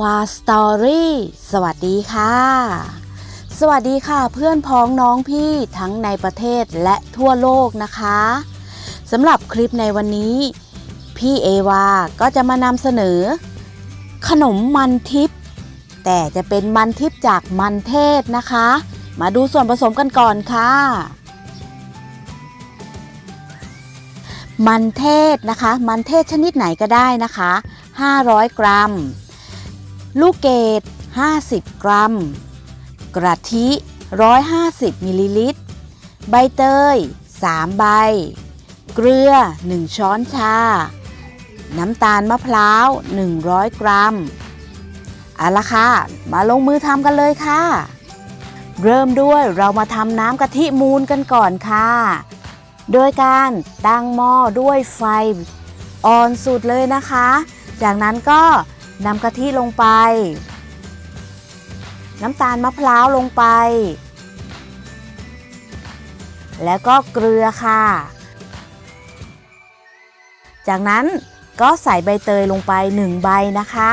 วาสตอรี่สวัสดีค่ะ สวัสดีค่ะเพื่อนพ้องน้องพี่ทั้งในประเทศและทั่วโลกนะคะสำหรับคลิปในวันนี้ พี่เอวาก็จะมานำเสนอ ขนมมันทิพย์แต่จะเป็นมันทิพย์จากมันเทศนะคะ มาดูส่วนผสมกันก่อนค่ะ มันเทศนะคะ มันเทศชนิดไหนก็ได้นะคะ 500 กรัม ลูกเกด50 กรัม กระทิ 150 มิลลิลิตร ใบเตย 3 ใบ เกลือ 1 ช้อนชา น้ำตาลมะพร้าว 100 กรัมเอาละค่ะ มาลงมือทำกันเลยค่ะ เริ่มด้วยเรามาทำน้ำกะทิมูนกันก่อนค่ะ โดยการตั้งหม้อด้วยไฟอ่อนสุดเลยนะคะ จากนั้นก็ นำกะทิลงไป น้ำตาลมะพร้าวลงไป แล้วก็เกลือค่ะ จากนั้นก็ใส่ใบเตยลงไป 1 ใบนะคะ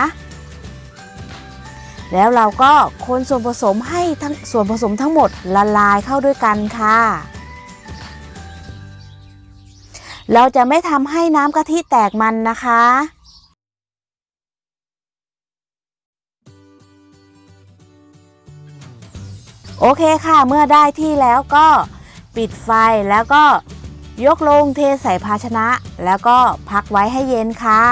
แล้วเราก็คนส่วนผสมให้ทั้งส่วนผสมทั้งหมดละลายเข้าด้วยกันค่ะ เราจะไม่ทำให้น้ำกะทิแตกมันนะคะ โอเคค่ะเมื่อได้ที่แล้วก็ปิดไฟแล้วก็ยกลงเทใส่ภาชนะ แล้วก็พักไว้ให้เย็นค่ะ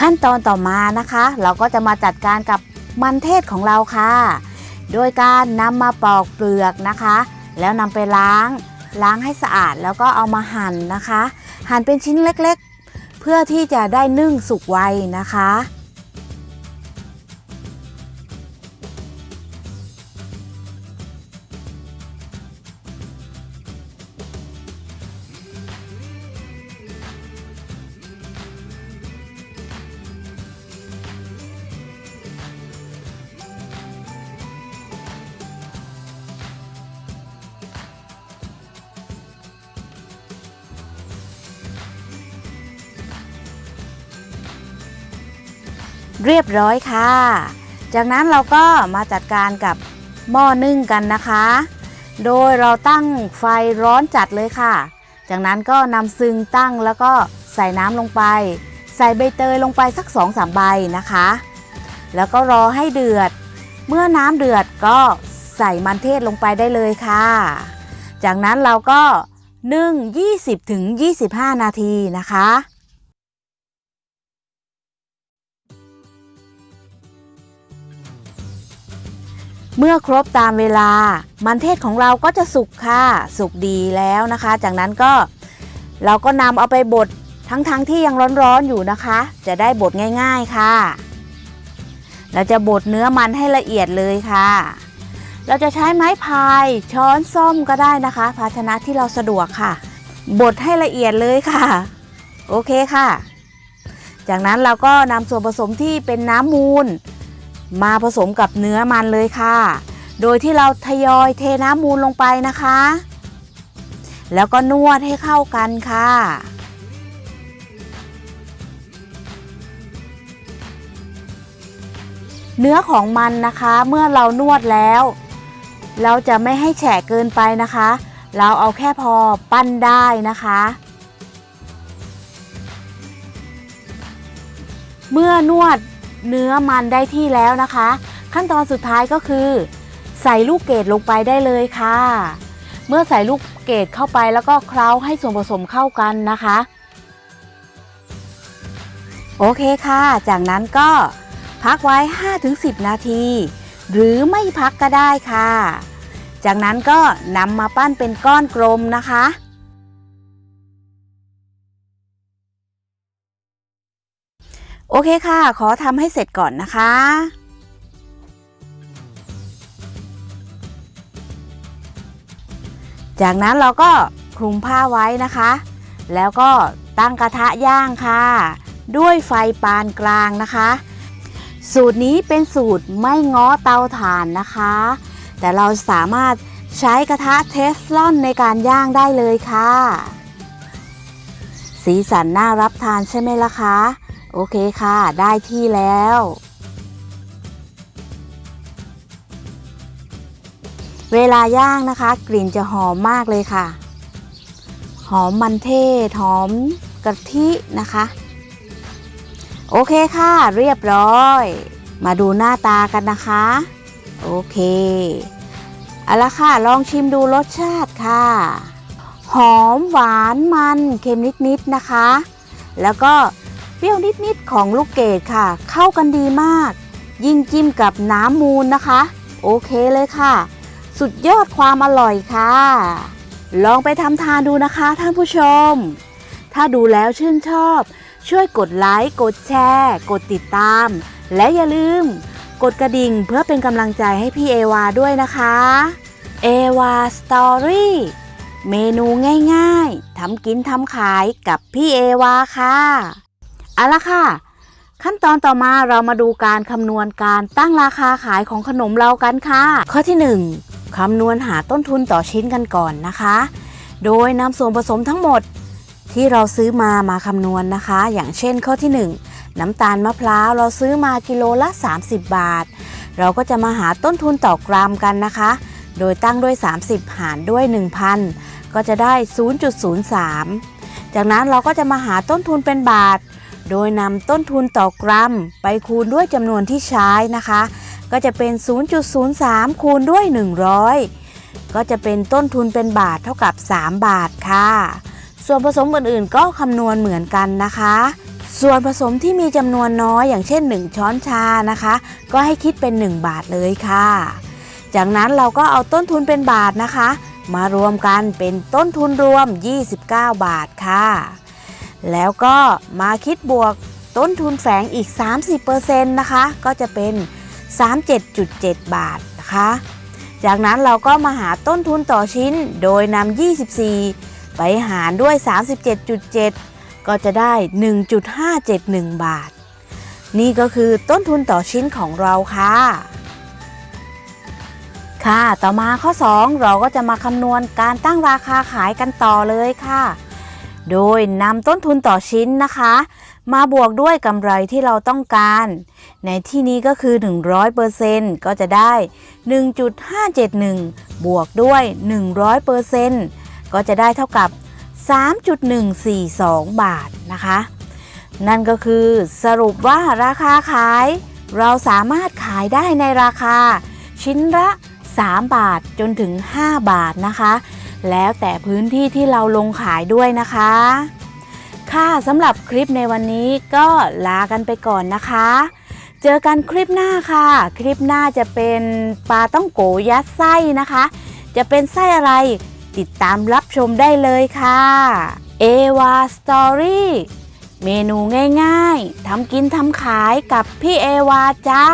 ขั้นตอนต่อมานะคะ เราก็จะมาจัดการกับมันเทศของเราค่ะ โดยการนำมาปอกเปลือกนะคะ แล้วนำไปล้างล้างให้สะอาดแล้วก็เอามาหั่นนะคะ หั่นเป็นชิ้นเล็กๆ เพื่อที่จะได้นึ่งสุกไวนะคะ เรียบร้อยค่ะ จากนั้นเราก็มาจัดการกับหม้อนึ่งกันนะคะ โดยเราตั้งไฟร้อนจัดเลยค่ะ จากนั้นก็นำซึงตั้งแล้วก็ใส่น้ำลงไป ใส่ใบเตยลงไปสัก2-3ใบนะคะ แล้วก็รอให้เดือด เมื่อน้ำเดือดก็ใส่มันเทศลงไปได้เลยค่ะ จากนั้นเราก็นึ่ง 20-25 นาทีนะคะ เมื่อครบตามเวลา มันเทศของเราก็จะสุกค่ะสุกดีแล้วนะคะ จากนั้นก็เราก็นำเอาไปบดทั้งๆทที่ยังร้อนๆอยู่นะคะ จะได้บดง่ายๆค่ะ เราจะบดเนื้อมันให้ละเอียดเลยค่ะ เราจะใช้ไม้พายช้อนส้อมก็ได้นะคะ ภาชนะที่เราสะดวกค่ะ บดให้ละเอียดเลยค่ะ โอเคค่ะ จากนั้นเราก็นำส่วนผสมที่เป็นน้ำมูล มาผสมกับเนื้อมันเลยค่ะ โดยที่เราทยอยเทน้ำมูลลงไปนะคะ แล้วก็นวดให้เข้ากันค่ะ เนื้อของมันนะคะเมื่อเรานวดแล้ว เราจะไม่ให้แฉะเกินไปนะคะ เราเอาแค่พอปั้นได้นะคะเมื่อนวด เนื้อมันได้ที่แล้วนะคะ ขั้นตอนสุดท้ายก็คือ ใส่ลูกเกดลงไปได้เลยค่ะ เมื่อใส่ลูกเกดเข้าไปแล้วก็เคล้าให้ส่วนผสมเข้ากันนะคะ โอเคค่ะ จากนั้นก็พักไว้ 5-10 นาที หรือไม่พักก็ได้ค่ะ จากนั้นก็นำมาปั้นเป็นก้อนกลมนะคะ โอเคค่ะ ขอทำให้เสร็จก่อนนะคะจากนั้นเราก็คลุมผ้าไว้นะคะ แล้วก็ตั้งกระทะย่างค่ะ ด้วยไฟปานกลางนะคะ สูตรนี้เป็นสูตรไม่ง้อเตาถ่านนะคะ แต่เราสามารถใช้กระทะเทฟลอนในการย่างได้เลยค่ะ สีสันน่ารับทานใช่ไหมล่ะคะ โอเคค่ะ ได้ที่แล้ว เวลาย่างนะคะ กลิ่นจะหอมมากเลยค่ะ หอมมันเทศ หอมกะทินะคะ โอเคค่ะ เรียบร้อย มาดูหน้าตากันนะคะ โอเคเอาละค่ะ ลองชิมดูรสชาติค่ะ หอมหวานมันเค็มนิดๆนะคะ แล้วก็ เปรี้ยวนิดๆของลูกเกดค่ะ เข้ากันดีมาก ยิ่งจิ้มกับน้ำมูลนะคะ โอเคเลยค่ะ สุดยอดความอร่อยค่ะ ลองไปทำทานดูนะคะท่านผู้ชม ถ้าดูแล้วชื่นชอบ ช่วยกดไลค์ กดแชร์ กดติดตาม และอย่าลืม กดกระดิ่งเพื่อเป็นกำลังใจให้พี่เอวาด้วยนะคะเอวาสตอรี่เมนูง่ายๆ ทำกินทำขายกับพี่เอวาค่ะ เอาละค่ะ ขั้นตอนต่อมาเรามาดูการคำนวณการตั้งราคาขายของขนมเรากันค่ะ ข้อที่ 1คำนวณหาต้นทุนต่อชิ้นกันก่อนนะคะ โดยนำส่วนผสมทั้งหมดที่เราซื้อมามาคำนวณนะคะ อย่างเช่นข้อที่ 1 น้ำตาลมะพร้าวเราซื้อมากิโลละ 30 บาท เราก็จะมาหาต้นทุนต่อกรัมกันนะคะ โดยตั้งด้วย 30 หารด้วย 1,000 ก็จะได้ 0.03 จากนั้นเราก็จะมาหาต้นทุนเป็นบาท โดยนำต้นทุนต่อกรัม ไปคูณด้วยจำนวนที่ใช้นะคะ ก็จะเป็น 0.03 คูณด้วย 100 ก็จะเป็นต้นทุนเป็นบาทเท่ากับ 3 บาทค่ะ ส่วนผสมอื่นๆ ก็คำนวณเหมือนกันนะคะ ส่วนผสมที่มีจำนวนน้อยอย่างเช่น 1 ช้อนชานะคะ ก็ให้คิดเป็น 1 บาทเลยค่ะ จากนั้นเราก็เอาต้นทุนเป็นบาทนะคะ มารวมกันเป็นต้นทุนรวม 29 บาทค่ะ แล้วก็มาคิดบวกต้นทุนแฝงอีก 30%นะคะ ก็จะเป็น 37.7 บาทนะคะ จากนั้นเราก็มาหาต้นทุนต่อชิ้นโดยนำ24 ไปหารด้วย 37.7 ก็จะได้ 1.571 บาท นี่ก็คือต้นทุนต่อชิ้นของเราค่ะ ค่ะ ต่อมาข้อ 2 เราก็จะมาคำนวณการตั้งราคาขายกันต่อเลยค่ะ โดยนำต้นทุนต่อชิ้นนะคะ มาบวกด้วยกำไรที่เราต้องการ ในที่นี้ก็คือ 100%ก็จะได้ 1.571 บวกด้วย 100%ก็จะได้เท่ากับ 3.142 บาทนะคะ นั่นก็คือสรุปว่าราคาขาย เราสามารถขายได้ในราคา ชิ้นละ 3 บาทจนถึง 5 บาทนะคะ แล้วแต่พื้นที่ที่เราลงขายด้วยนะคะ ค่ะสำหรับคลิปในวันนี้ก็ลากันไปก่อนนะคะ เจอกันคลิปหน้าค่ะ คลิปหน้าจะเป็นปลาต้องโกยัดไส้นะคะ จะเป็นไส้อะไรติดตามรับชมได้เลยค่ะเอวาสตอรี่เมนูง่ายๆทำกินทำขายกับพี่เอวาจ้า